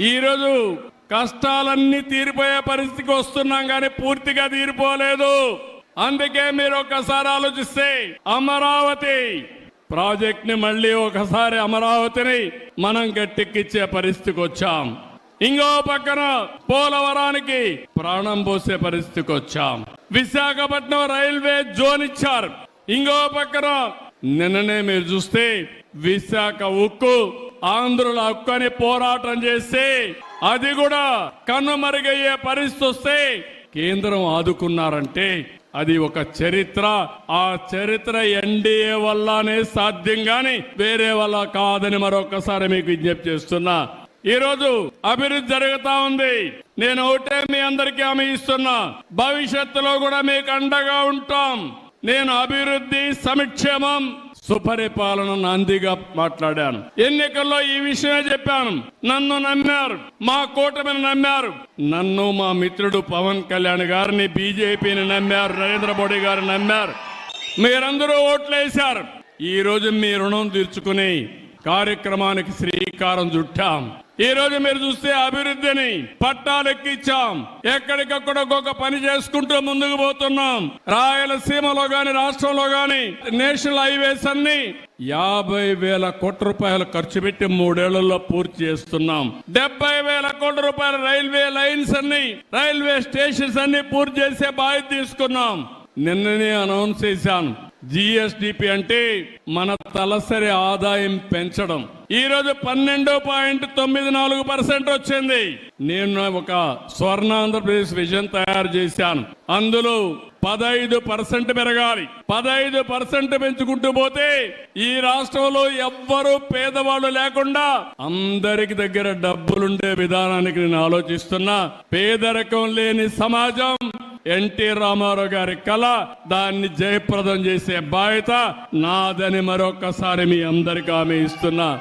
ఈరోజు కష్టాలన్నీ తీరిపోయే పరిస్థితికి వస్తున్నాం కానీ పూర్తిగా తీరిపోలేదు. అందుకే మీరు ఒక్కసారి ఆలోచిస్తే అమరావతి ప్రాజెక్ట్ని మళ్ళీ ఒకసారి అమరావతిని మనం గట్టెక్కిచ్చే పరిస్థితికి వచ్చాం. ఇంకో పక్కన పోలవరానికి ప్రాణం పోసే పరిస్థితికి వచ్చాం. విశాఖపట్నం రైల్వే జోన్ ఇచ్చారు. ఇంకో పక్కన నిన్ననే మీరు చూస్తే విశాఖ ఉక్కు ఆంధ్రుల హక్కుని పోరాటం చేస్తే అది కూడా కన్నుమరుగయ్యే పరిస్థితి వస్తే కేంద్రం ఆదుకున్నారంటే అది ఒక చరిత్ర. ఆ చరిత్ర ఎన్డీఏ వల్లనే సాధ్యం గాని వేరే వల్ల కాదని మరొకసారి మీకు విజ్ఞప్తి చేస్తున్నా. ఈరోజు అభివృద్ధి జరుగుతా ఉంది. నేను ఒకటే మీ అందరికీ హామీ ఇస్తున్నా. భవిష్యత్తులో కూడా మీకు అండగా ఉంటాం. నేను అభివృద్ధి సంక్షేమం సుపరిపాలన నాందిగా మాట్లాడాను. ఎన్నికల్లో ఈ విషయమే చెప్పాను. నన్ను నమ్మారు. మా కూటమిని నమ్మారు. నన్ను మా మిత్రుడు పవన్ కళ్యాణ్ గారిని బీజేపీని నమ్మారు. నరేంద్ర మోడీ గారిని నమ్మారు. మీరందరూ ఓట్లేశారు. ఈ రోజు మీ రుణం తీర్చుకుని కార్యక్రమానికి శ్రీకారం చుట్టాం. ఈ రోజు మీరు చూస్తే అభివృద్ధిని పట్టాలెక్కిచ్చాం. ఎక్కడికక్కడ ఒక్కొక్క పని చేసుకుంటూ ముందుకు పోతున్నాం. రాయలసీమలో గాని రాష్ట్రంలో గాని నేషనల్ హైవేస్ అన్ని యాభై వేల కోట్ల రూపాయలు ఖర్చు పెట్టి మూడేళ్ళలో పూర్తి చేస్తున్నాం. డెబ్బై వేల కోట్ల రూపాయల రైల్వే లైన్స్ అన్ని రైల్వే స్టేషన్స్ అన్ని పూర్తి చేసే బాధ్యత తీసుకున్నాం. నిన్ననే అనౌన్స్ చేశాను. జిఎస్డిపి అంటే మన తలసరి ఆదాయం పెంచడం. ఈరోజు పన్నెండు పాయింట్ తొమ్మిది నాలుగు పర్సెంట్ వచ్చింది. నేను ఒక స్వర్ణ ఆంధ్రప్రదేశ్ విజన్ తయారు చేశాను. అందులో పదహైదు పర్సెంట్ పెరగాలి. పదహైదు పర్సెంట్ పెంచుకుంటూ పోతే ఈ రాష్ట్రంలో ఎవ్వరూ పేదవాళ్ళు లేకుండా అందరికి దగ్గర డబ్బులుండే విధానానికి నేను ఆలోచిస్తున్నా. పేదరికం లేని సమాజం ఎన్టీ రామారావు గారి కళ దాన్ని జయప్రదం చేసే బాధ్యత నాదని మరొకసారి మీ అందరికీ ఆమె ఇస్తున్నా.